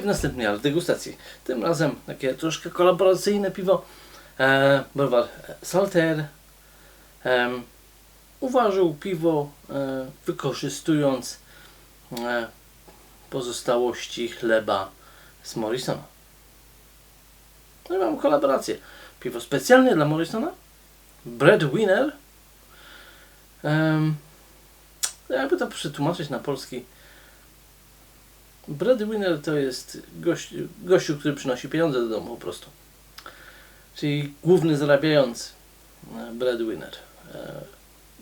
w następnej ale degustacji. Tym razem takie troszkę kolaboracyjne piwo. E, browar Salter em, uważał piwo e, wykorzystując e, pozostałości chleba z Morrisona. No i mam kolaborację. Piwo specjalnie dla Morrisona. Breadwinner. Um, jakby to przetłumaczyć na polski. Breadwinner to jest gość, gościu, który przynosi pieniądze do domu po prostu. Czyli główny zarabiający e, breadwinner. E,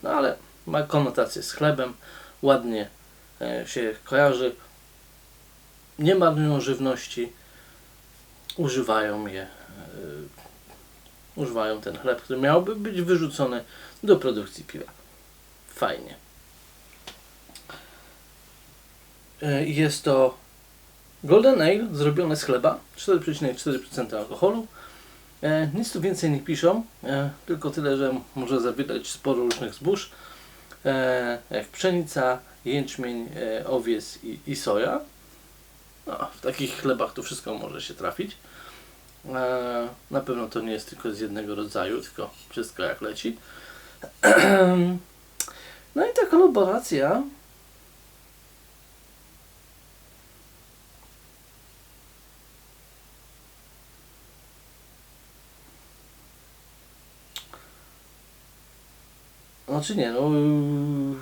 No ale ma konotację z chlebem, ładnie e, się kojarzy. Nie marnują żywności, używają je, używają ten chleb, który miałby być wyrzucony do produkcji piwa. Fajnie. E, Jest to Golden Ale zrobione z chleba, 4,4% alkoholu. E, nic tu więcej nie piszą, e, tylko tyle, że może zawierać sporo różnych zbóż, e, jak pszenica, jęczmień, e, owiec i, i soja. No, w takich chlebach to wszystko może się trafić. E, na pewno to nie jest tylko z jednego rodzaju, tylko wszystko jak leci. No i ta kolaboracja Znaczy nie, no yy,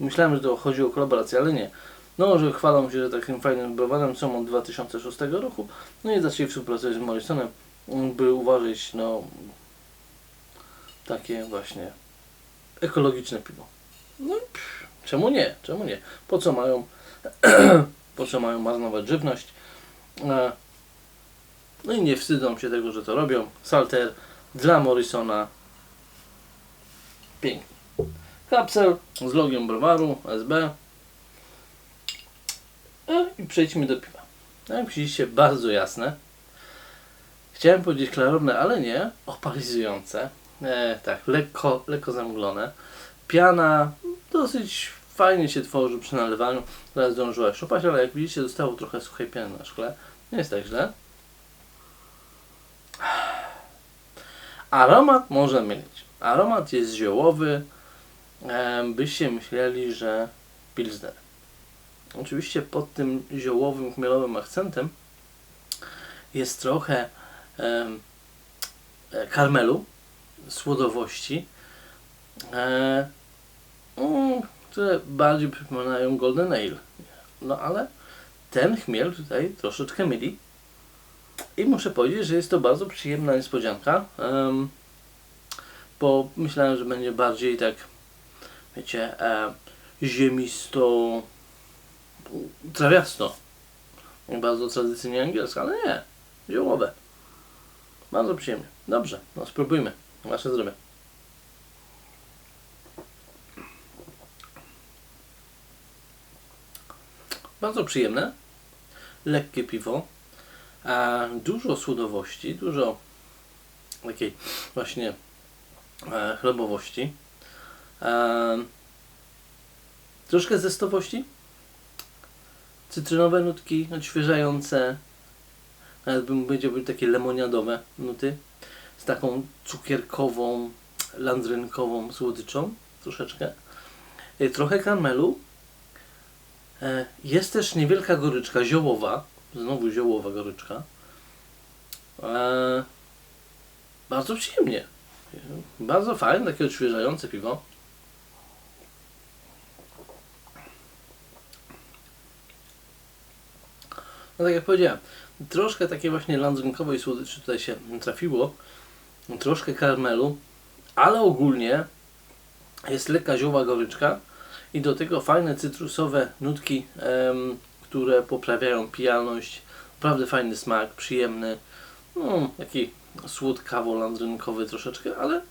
myślałem, że to chodzi o kolaborację, ale nie. No, że chwalą się, że takim fajnym browarem są od 2006 roku. No i zaczęli współpracować z Morrisonem, by uważać, no, takie właśnie ekologiczne piwo. No pff, czemu nie? Czemu nie? Po co mają, po co mają marnować żywność? E, No i nie wstydzą się tego, że to robią. Salter dla Morrisona. Pięknie. Kapsel z logiem browaru SB. E, I przejdźmy do piwa. No Jak widzicie, bardzo jasne. Chciałem powiedzieć klarowne, ale nie. Opalizujące. E, tak, lekko, lekko zamglone. Piana dosyć fajnie się tworzy przy nalewaniu. Teraz zdążyła szupać, ale jak widzicie, zostało trochę suchej piany na szkle. Nie jest tak źle. Aromat może mylić. Aromat jest ziołowy. Byście myśleli, że pilsner. Oczywiście pod tym ziołowym, chmielowym akcentem jest trochę e, karmelu, słodowości, które bardziej przypominają Golden Ale. No ale ten chmiel tutaj troszeczkę myli. I muszę powiedzieć, że jest to bardzo przyjemna niespodzianka, bo myślałem, że będzie bardziej tak, wiecie, e, ziemisto, trawiasto. Jak bardzo tradycyjnie angielska, ale nie, ziołowe. Bardzo przyjemnie. Dobrze, no spróbujmy. Wasze zdrowie. Bardzo przyjemne. Lekkie piwo. A dużo słodowości, dużo takiej właśnie e, chlebowości. E, troszkę zestowości. Cytrynowe nutki, odświeżające. Nawet bym powiedział, były takie lemoniadowe nuty. Z taką cukierkową, landrynkową słodyczą. Troszeczkę. E, Trochę karmelu. Jest też niewielka goryczka ziołowa. Znowu ziołowa goryczka. Bardzo przyjemnie. Bardzo fajne, takie odświeżające piwo. No tak jak powiedziałem, troszkę takiej właśnie landrynkowej słodyczy tutaj się trafiło. Troszkę karmelu, ale ogólnie jest lekka zioła goryczka i do tego fajne cytrusowe nutki, em, które poprawiają pijalność. Naprawdę fajny smak, przyjemny. No, taki słodkawo-landrynkowy troszeczkę, ale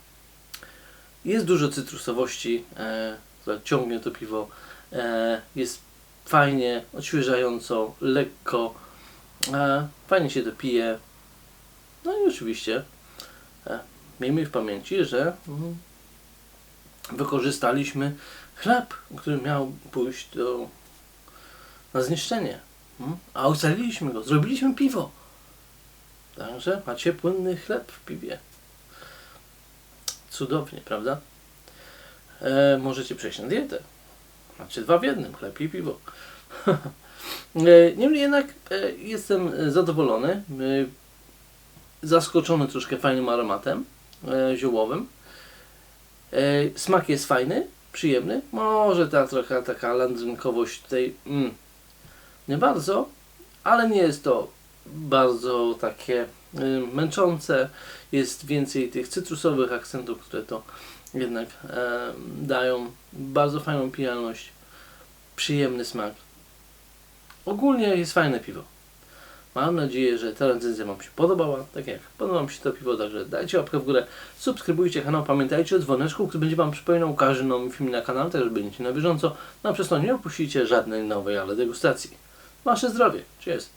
jest dużo cytrusowości, e, która ciągnie to piwo. E, jest fajnie, odświeżająco, lekko. E, fajnie się to pije. No i oczywiście e, miejmy w pamięci, że mm, wykorzystaliśmy chleb, który miał pójść do, na zniszczenie. Mm? A ocaliliśmy go, zrobiliśmy piwo. Także macie płynny chleb w piwie. Cudownie, prawda? E, możecie przejść na dietę. Macie dwa w jednym, chleb i piwo. e, niemniej jednak e, jestem zadowolony. E, zaskoczony troszkę fajnym aromatem ziołowym. Smak jest fajny, przyjemny. Może ta trochę taka landrynkowość tutaj mm, nie bardzo, ale nie jest to bardzo takie y, męczące. Jest więcej tych cytrusowych akcentów, które to jednak e, dają bardzo fajną pijalność, przyjemny smak. Ogólnie jest fajne piwo. Mam nadzieję, że ta recenzja Wam się podobała. Tak jak podoba mi się to piwo, także dajcie łapkę w górę, subskrybujcie kanał, pamiętajcie o dzwoneczku, który będzie Wam przypominał każdy nowy film na kanale, tak żeby będziecie na bieżąco. No a przez to nie opuścicie żadnej nowej, ale degustacji. Wasze zdrowie. Cheers.